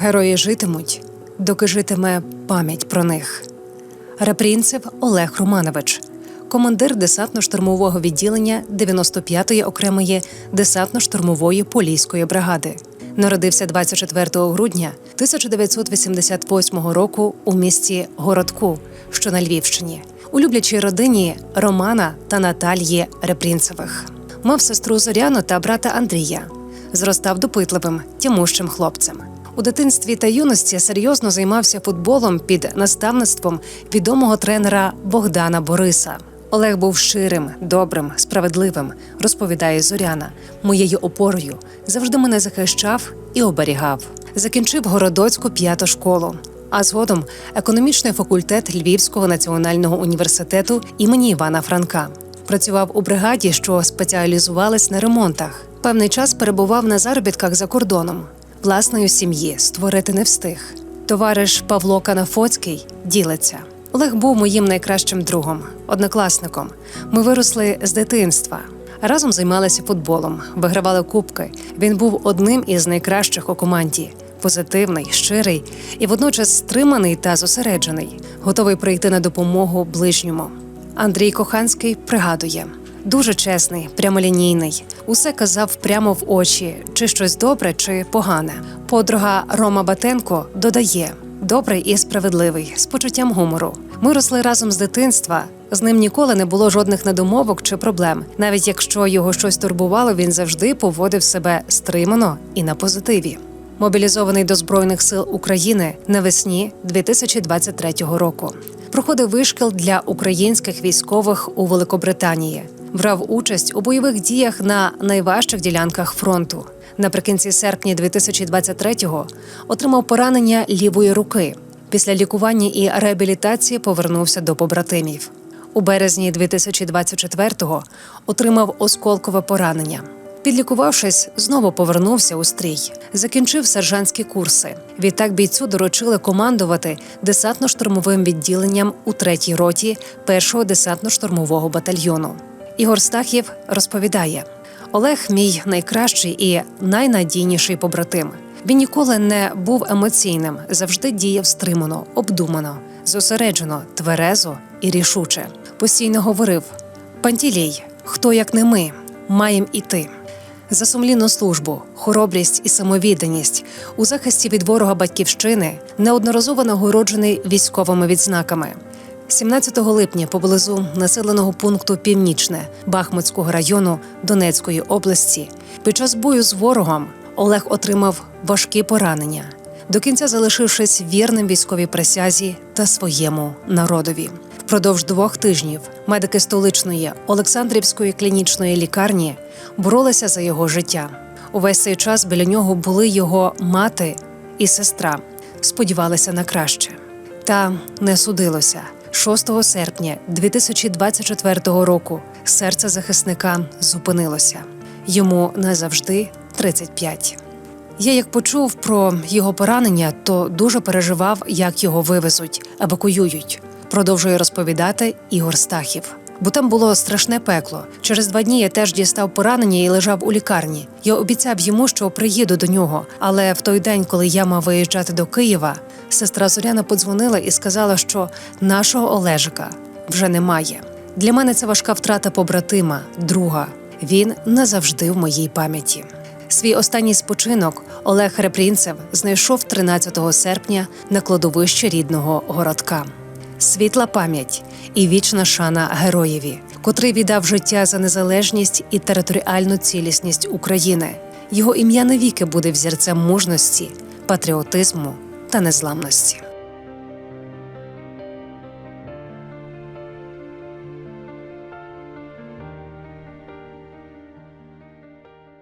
Герої житимуть, доки житиме пам'ять про них. Репрінцев Олег Романович, командир десантно-штурмового відділення 95-ї окремої десантно-штурмової поліської бригади. Народився 24 грудня 1988 року у місті Городку, що на Львівщині, у люблячій родині Романа та Наталії Репрінцевих. Мав сестру Зоряну та брата Андрія. Зростав допитливим, тямущим хлопцем. У дитинстві та юності серйозно займався футболом під наставництвом відомого тренера Богдана Бориса. Олег був щирим, добрим, справедливим, розповідає Зоряна. Моєю опорою завжди мене захищав і оберігав. Закінчив Городоцьку п'яту школу, а згодом економічний факультет Львівського національного університету імені Івана Франка. Працював у бригаді, що спеціалізувалась на ремонтах. Певний час перебував на заробітках за кордоном. Власної сім'ї створити не встиг. Товариш Павло Канафоцький ділиться. Олег був моїм найкращим другом, однокласником. Ми виросли з дитинства. Разом займалися футболом, вигравали кубки. Він був одним із найкращих у команді. Позитивний, щирий і водночас стриманий та зосереджений, готовий прийти на допомогу ближньому. Андрій Коханський пригадує: дуже чесний, прямолінійний, усе казав прямо в очі, чи щось добре, чи погане. Подруга Рома Батенко додає: добрий і справедливий, з почуттям гумору. Ми росли разом з дитинства. З ним ніколи не було жодних недомовок чи проблем. Навіть якщо його щось турбувало, він завжди поводив себе стримано і на позитиві. Мобілізований до Збройних сил України навесні 2023 року. Проходив вишкіл для українських військових у Великобританії. Брав участь у бойових діях на найважчих ділянках фронту. Наприкінці серпня 2023-го отримав поранення лівої руки. Після лікування і реабілітації повернувся до побратимів. У березні 2024-го отримав осколкове поранення. Підлікувавшись, знову повернувся у стрій, закінчив сержантські курси. Відтак бійцю доручили командувати десантно-штурмовим відділенням у третій роті першого десантно-штурмового батальйону. Ігор Стахів розповідає: Олег мій найкращий і найнадійніший побратим. Він ніколи не був емоційним, завжди діяв стримано, обдумано, зосереджено, тверезо і рішуче. Постійно говорив: Пантілій, хто як не ми, маєм іти. За сумлінну службу, хоробрість і самовідданість у захисті від ворога батьківщини неодноразово нагороджений військовими відзнаками. 17 липня поблизу населеного пункту Північне Бахмутського району Донецької області під час бою з ворогом Олег отримав важкі поранення, до кінця залишившись вірним військовій присязі та своєму народові. Впродовж двох тижнів медики столичної Олександрівської клінічної лікарні боролися за його життя. Увесь цей час біля нього були його мати і сестра. Сподівалися на краще. Та не судилося. 6 серпня 2024 року серце захисника зупинилося. Йому назавжди 35. Я як почув про його поранення, то дуже переживав, як його вивезуть, евакуюють. Продовжує розповідати Ігор Стахів. Бо там було страшне пекло. Через два дні я теж дістав поранення і лежав у лікарні. Я обіцяв йому, що приїду до нього. Але в той день, коли я мав виїжджати до Києва, сестра Зоряна подзвонила і сказала, що нашого Олежика вже немає. Для мене це важка втрата побратима, друга. Він назавжди в моїй пам'яті. Свій останній спочинок Олег Репрінцев знайшов 13 серпня на кладовищі рідного городка. Світла пам'ять і вічна шана героєві, котрий віддав життя за незалежність і територіальну цілісність України. Його ім'я навіки буде взірцем мужності, патріотизму та незламності.